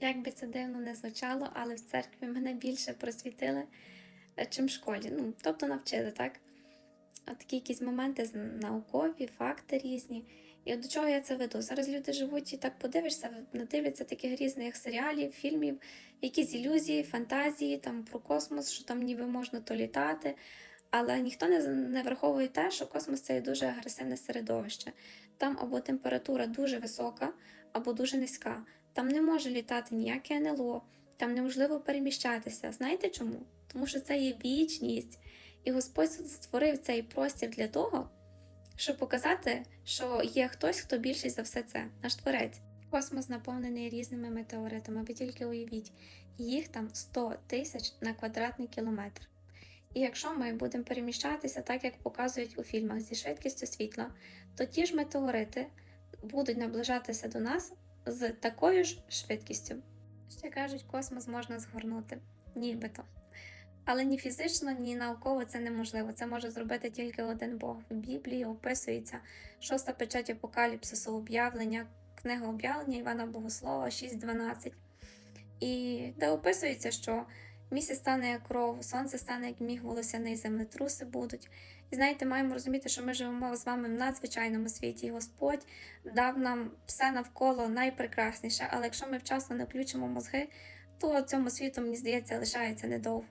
Як би це дивно не звучало, але в церкві мене більше просвітили, е, чим в школі. Ну, тобто навчили, так? А такі якісь моменти наукові, факти різні. І от до чого я це веду? Зараз люди живуть і так подивишся, надивляться таких різних серіалів, фільмів, якісь ілюзії, фантазії там про космос, що там ніби можна то літати. Але ніхто не, не враховує те, що космос це дуже агресивне середовище. Там або температура дуже висока, або дуже низька. Там не може літати ніяке НЛО, там неможливо переміщатися. Знаєте чому? Тому що це є вічність. І Господь створив цей простір для того, щоб показати, що є хтось, хто більший за все це, наш творець. Космос наповнений різними метеоритами. Ви тільки уявіть, їх там 100 тисяч на квадратний кілометр. І якщо ми будемо переміщатися так, як показують у фільмах зі швидкістю світла, то ті ж метеорити будуть наближатися до нас з такою ж швидкістю. Ще кажуть, космос можна згорнути, нібито. Але ні фізично, ні науково це неможливо. Це може зробити тільки один Бог. В Біблії описується шоста печать апокаліпсису, об'явлення, книга об'явлення Івана Богослова 6.12. І де описується, що місяць стане як кров, сонце стане як міг волосяний, землетруси будуть. І знаєте, маємо розуміти, що ми живемо з вами в надзвичайному світі, і Господь дав нам все навколо найпрекрасніше. Але якщо ми вчасно не включимо мозги, то цьому світу, мені здається, лишається недовго.